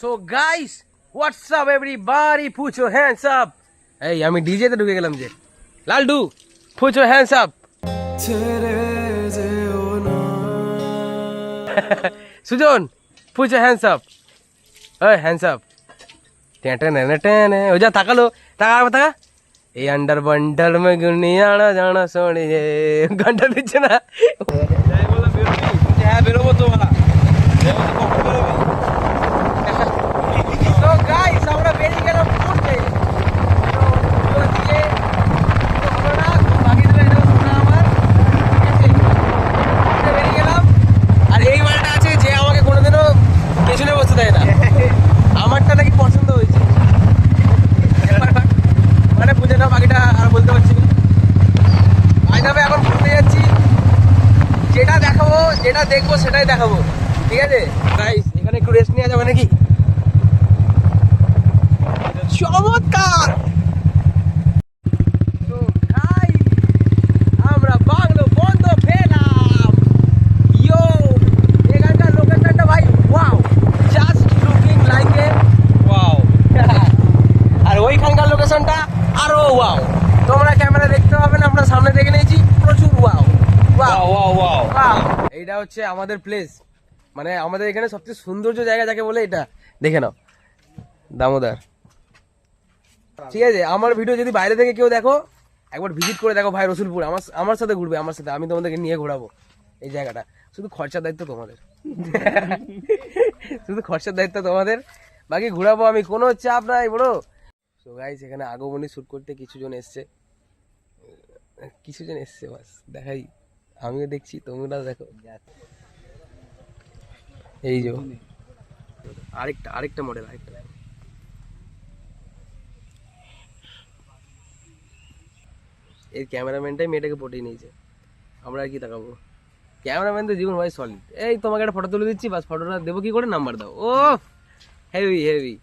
so guys WhatsApp everybody put your hands up এই আমি ডিজেতে ঢুকে গেলাম যে Laldu put your hands up Sujan put your hands up ওই হ্যান্ডস আপ টেনে টেনে ও যা তাকালো তাকা আবার তাকা এই আন্ডার বান্ডার মে গুনিয়ানা জানা সোনিয়ে গানটা দিচ্ছে না হ্যাঁ বেরোবো তো না তো দেখব সেটাই দেখাবো। ঠিক আছে? গাইস এখানে একটু রেস্ট নেওয়া যাবে নাকি? চমৎকার তো ভাই আমরা বাংলো বন্ধ পেলাম ইয়ো এখানকার লোকেশনটা ভাই wow just looking like a wow আর ওইখানকার লোকেশনটা আরও ওয়াও তোমরা ক্যামেরা দেখতে পাবে না আমরা সামনে দেখে নিয়েছি প্রচুর ওয়াও ওয়াও ওয়াও ওয়াও এইটা হচ্ছে আমাদের প্লেস মানে আমাদের এখানে সবচেয়ে সৌন্দর্য জায়গা যাকে বলে এটা। দেখে নাও। দামোদর। ঠিক আছে, আমার ভিডিও যদি বাইরে থেকে কেউ দেখো, একবার ভিজিট করে দেখো ভাই রসুলপুর। আমার আমার সাথে ঘুরবে, আমার সাথে। আমি তোমাদেরকে নিয়ে ঘোরাবো এই জায়গাটা। শুধু খরচার দায়িত্ব তোমাদের। শুধু খরচার দায়িত্ব তোমাদের। বাকি ঘোরাবো আমি, কোনো চাপ নাই বড় তো গাইস এখানে আগমনী শ্যুট করতে কিছু জন এসছে। কিছু জন এসছে, বাস, দেখাই। আমিও দেখছি তোমরা দেখো। এই যে। আরেকটা আরেকটা মডেল আরেকটা এর ক্যামেরাম্যানটাই মেয়েটাকে পটিয়ে নিয়েছে। আমরা আর কি তাকাবো? ক্যামেরাম্যান তো জীবন ভাই সলিড এই তোমাকে একটা ফটো তুলে দিচ্ছি বাস ফটোটা দেবো কি করে? নাম্বার দাও। ও হেভি হেভি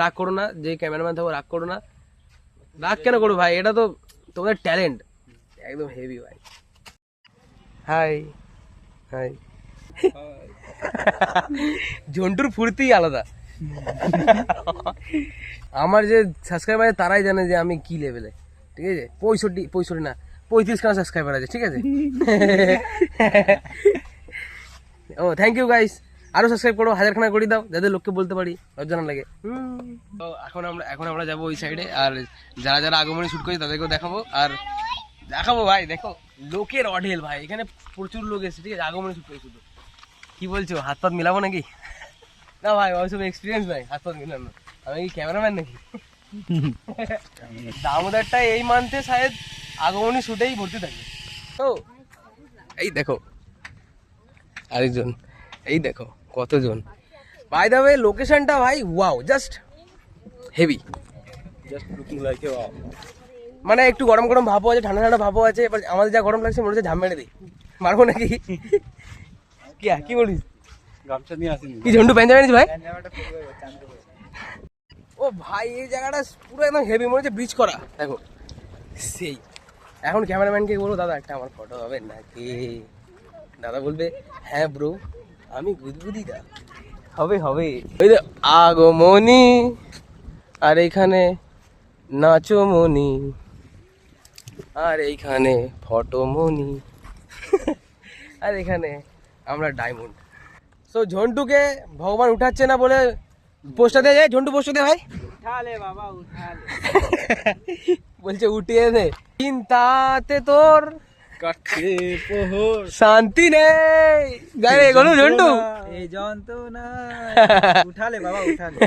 রাগ করো না যে ক্যামেরাম্যান থাকো রাগ করো না। রাগ কেন করো ভাই? এটা তো তোমাদের ট্যালেন্ট একদম হেভি ভাই। হাই হাই ঝন্টুর ফুর্তি আলাদা। আমার যে সাবস্ক্রাইবার আছে, তারাই জানে যে আমি কি লেভেলে ঠিক আছে? পঁয়ষট্টি পঁয়ষট্টি না, পঁয়ত্রিশ খানা সাবস্ক্রাইবার আছে, ঠিক আছে? ও থ্যাংক ইউ গাইস আরও সাবস্ক্রাইব করো হাজার খানা করে দাও যাদের লোককে বলতে পারি লজ্জা না লাগে। তো এখন আমরা এখন আমরা যাব ওই সাইডে আর যারা যারা আগমনে শুট করি তাদেরকেও দেখাবো, আর দেখাবো ভাই, দেখো। লোকের অঢেল ভাই, এখানে প্রচুর লোক এসেছে, ঠিক আছে? আগমনে করি শুধু কি বলছো, হাত পাত মিলাবো নাকি? না ভাই ওইসব এক্সপিরিয়েন্স নাই, হাত পাত মিলানো। আমি কি ক্যামেরাম্যান নাকি? দামোদারটা এই মান্থে শায়দ আগমনী শুটেই ভর্তি থাকবে। তো এই দেখো, আরেকজন, এই দেখো, কতজন। বাই দা ওয়ে লোকেশনটা ভাই wow just heavy just looking like a wow মানে একটু গরম গরম ভাবও আছে ঠান্ডা ঠান্ডা ভাবও আছে এবার আমাদের যা গরম লাগছে মনে হচ্ছে ঝাম মেরে দিই। মারবো নাকি? কি কি বলিস? গামছা নিয়ে আসিনি। কি ঝন্টু প্যান্ট জানিস ভাই? ও ভাই এই জায়গাটা পুরো একদম হেভি মনে হচ্ছে ব্রিজ করা। দেখো সেই। এখন ক্যামেরাম্যানকে বলব দাদা একটা আমার ফটো হবে নাকি? দাদা বলবে হ্যাঁ ব্রো আমি গুদগুদি দা হবে হবে। ওই যে আগমনি আর এইখানে নাচমনি। আর এইখানে ফটোমনি। আর এখানে আমরা ডায়মন্ড সো ঝন্টুকে ভগবান উঠাচ্ছে না বলে পোস্টটা দিয়ে যায়? ঝন্টু পোস্টটা দে ভাই উঠা লে বাবা উঠা লে বলছে উঠিয়ে দে। চিন্তাতে তোর কাটছে পোহর শান্তি নেই। যাই রে গলু ঝন্টু। এই যন্ত্রণা। উঠা লে বাবা উঠা লে